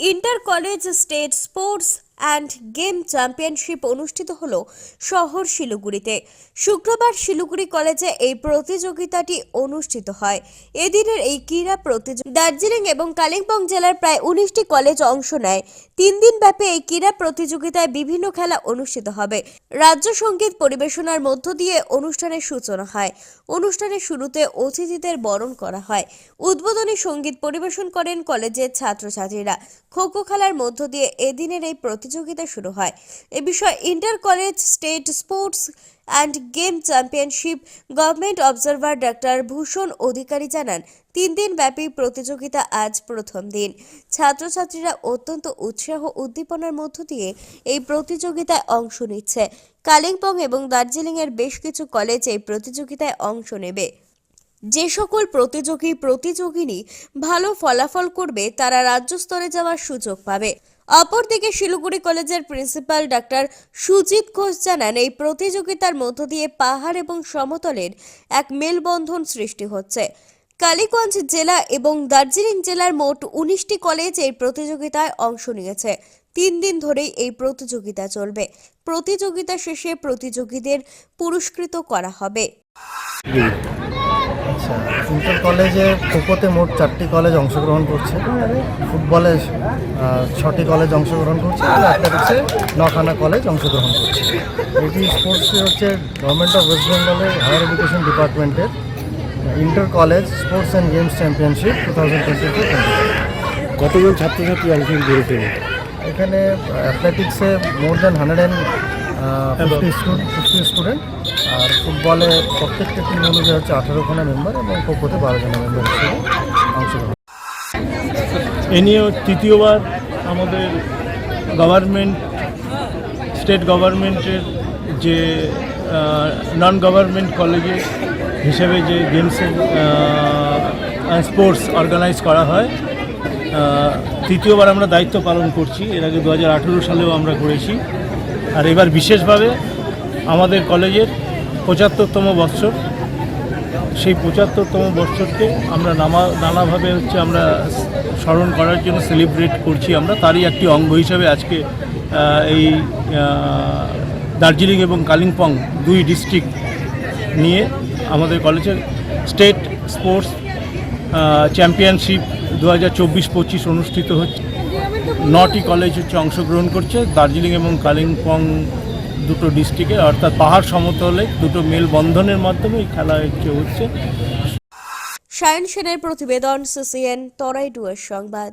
Inter college state sports and game championship অনুষ্ঠিত হল শহর শিলিগুড়িতে। শুক্রবার শিলিগুড়ি কলেজে এই প্রতিযোগিতাটি অনুষ্ঠিত হয়। এদিনের এই ক্রীড়া প্রতিযোগিতা দার্জিলিং এবং কালিম্পং জেলার প্রায় উনিশটি কলেজ অংশ নেয়। তিন দিন ব্যাপী এই ক্রীড়া প্রতিযোগিতায় বিভিন্ন খেলা অনুষ্ঠিত হবে। রাজ্য সংগীত পরিবেশনার মধ্য দিয়ে অনুষ্ঠানের সূচনা হয়। অনুষ্ঠানের শুরুতে অতিথিদের বরণ করা হয়। উদ্বোধনী সংগীত পরিবেশন করেন কলেজের ছাত্রছাত্রীরা। খো খো খেলার মধ্য দিয়ে এদিনের এই প্রতিযোগিতা শুরু হয়। এ বিষয়ে inter college, state sports and game championship government observer doctor Bhushan Adhikari জানান, তিন দিন ব্যাপী প্রতিযোগিতা আজ প্রথম দিন। ছাত্রছাত্রীরা অত্যন্ত উৎসাহ উদ্দীপনার মধ্য দিয়ে এই প্রতিযোগিতায় অংশ নিচ্ছে। কালিম্পং এবং দার্জিলিংয়ের বেশ কিছু কলেজ এই প্রতিযোগিতায় অংশ নেবে। যে সকল প্রতিযোগী প্রতিযোগিনী ভালো ফলাফল করবে, তারা রাজ্য স্তরে যাওয়ার সুযোগ পাবে। অপরদিকে শিলিগুড়ি কলেজের প্রিন্সিপাল ডাক্তার সুজিত ঘোষ জানান, এই প্রতিযোগিতার মধ্য দিয়ে পাহাড় এবং সমতলের এক মেলবন্ধন সৃষ্টি হচ্ছে। কালীগঞ্জ জেলা এবং দার্জিলিং জেলার মোট উনিশটি কলেজ এই প্রতিযোগিতায় অংশ নিয়েছে। তিন দিন ধরেই এই প্রতিযোগিতা চলবে। প্রতিযোগিতা শেষে প্রতিযোগীদের পুরস্কৃত করা হবে। আচ্ছা ইন্টার কলেজে খোখোতে মোট চারটি কলেজ অংশগ্রহণ করছে। ফুটবলে ছটি কলেজ অংশগ্রহণ করছে আর অ্যাথলেটিক্সে নখানা কলেজ অংশগ্রহণ করছে। এটি স্পোর্টসটি হচ্ছে গভর্নমেন্ট অফ ওয়েস্ট বেঙ্গলের হায়ার এডুকেশন ডিপার্টমেন্টের inter college sports and games championship two thousand twenty কতজন ছাত্রছাত্রী অংশগ্রহণ করেছে এখানে অ্যাথলেটিক্সে more than hundred and fifty fifty student আর ফুটবলে প্রত্যেকটা টিম অনুযায়ী হচ্ছে আঠারোখানা মেম্বার এবং খোখোতে বারো জনের মেম্বার হিসেবে অংশগ্রহণ। এ নিয়েও তৃতীয়বার আমাদের গভর্নমেন্ট স্টেট গভর্নমেন্টের যে নন গভর্নমেন্ট কলেজে হিসেবে যে গেমসের স্পোর্টস অর্গানাইজ করা হয় তৃতীয়বার আমরা দায়িত্ব পালন করছি। এর আগে দু হাজার আঠেরো সালেও আমরা করেছি। আর এবার বিশেষভাবে আমাদের কলেজের পঁচাত্তরতম বৎসর, সেই পঁচাত্তরতম বৎসরকে আমরা নামা নানাভাবে হচ্ছে আমরা স্মরণ করার জন্য সেলিব্রেট করছি আমরা। তারই একটি অঙ্গ হিসাবে আজকে এই দার্জিলিং এবং কালিম্পং দুই ডিস্ট্রিক্ট নিয়ে আমাদের কলেজের স্টেট স্পোর্টস চ্যাম্পিয়নশিপ দু হাজার চব্বিশ পঁচিশ অনুষ্ঠিত হচ্ছে। নটি কলেজ হচ্ছে অংশগ্রহণ করছে। দার্জিলিং এবং কালিম্পং দুটো ডিস্ট্রিক্টে অর্থাৎ পাহাড় সমতলে দুটো মেলবন্ধনের মাধ্যমে এই খেলা হচ্ছে। সায়ন সেনের প্রতিবেদন, সিসিএন, তরাই ডুয়ার সংবাদ।